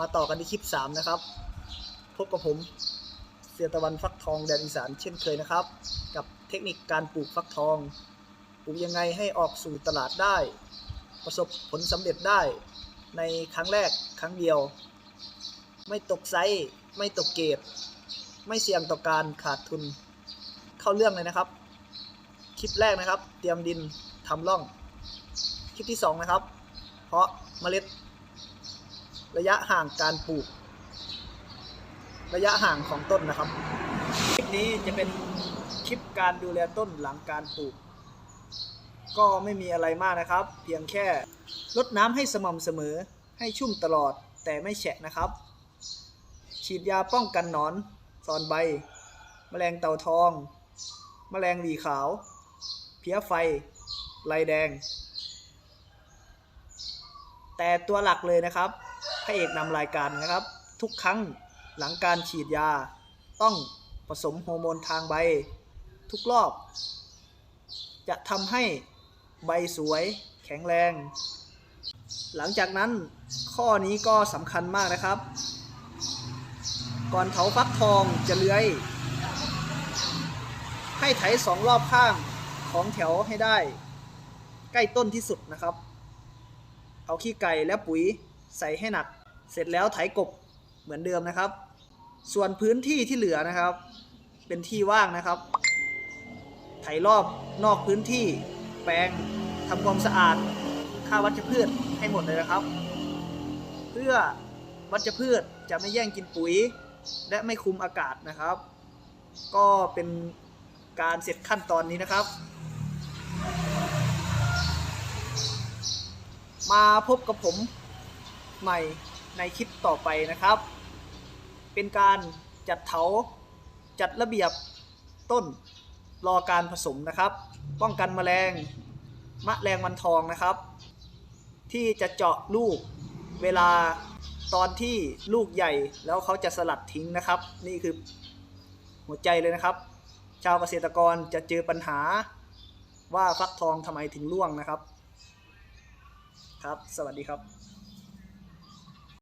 มาต่อกันที่คลิป 3 นะครับ พบกับผมเสียตะวันฟักทองแดนอีสานเช่นเคยนะครับ กับเทคนิคการปลูกฟักทองปลูกยังไงให้ออกสู่ตลาดได้ ประสบผลสำเร็จได้ ในครั้งแรกครั้งเดียว ไม่ตกไซส์ไม่ตกเกรดไม่เสี่ยงต่อการขาดทุนเข้าเรื่องเลยนะครับ คลิปแรกนะครับ เตรียมดินทำร่อง คลิปที่ 2 นะครับ เพราะเมล็ด ระยะห่างการปลูก ระยะห่างของต้นนะครับ คลิปนี้จะเป็นคลิปการดูแลต้นหลังการปลูก ก็ไม่มีอะไรมากนะครับ เพียงแค่รดน้ำให้สม่ำเสมอให้ชุ่มตลอดแต่ไม่แฉะนะครับ ฉีดยาป้องกันหนอนซอนใบ แมลงเต่าทอง แมลงหวีขาว เพี้ยไฟลายแดง แต่ตัวหลักเลยนะครับ พระเอกนำรายการนะครับ ทุกครั้งหลังการฉีดยา ต้องผสมฮอร์โมนทางใบ ทุกรอบ จะทำให้ใบสวยแข็งแรง หลังจากนั้นข้อนี้ก็สำคัญมากนะครับ ก่อนเถาฟักทองจะเลื้อย ให้ไถสองรอบข้างของแถวให้ได้ ใกล้ต้นที่สุดนะครับ เอาขี้ไก่และปุ๋ย ใส่ให้หนัก เสร็จแล้วไถกบเหมือนเดิมนะครับ ส่วนพื้นที่ที่เหลือนะครับ เป็นที่ว่างนะครับ ไถรอบนอกพื้นที่ แปลงทำความสะอาดฆ่าวัชพืชให้หมดเลยนะครับ เพื่อวัชพืชจะไม่แย่งกินปุ๋ย และไม่คุมอากาศนะครับ ก็เป็นการเสร็จขั้นตอนนี้นะครับ มาพบกับผม ใหม่ในคลิปต่อไปนะครับ เป็นการจัดเถาจัดระเบียบต้นรอการผสมนะครับ ป้องกันแมลงมะแรงวันทองนะครับ ที่จะเจาะลูกเวลาตอนที่ลูกใหญ่แล้วเขาจะสลัดทิ้งนะครับ นี่คือหัวใจเลยนะครับ ชาวเกษตรกรจะเจอปัญหาว่าฟักทองทำไมถึงร่วงนะครับ ครับ สวัสดีครับ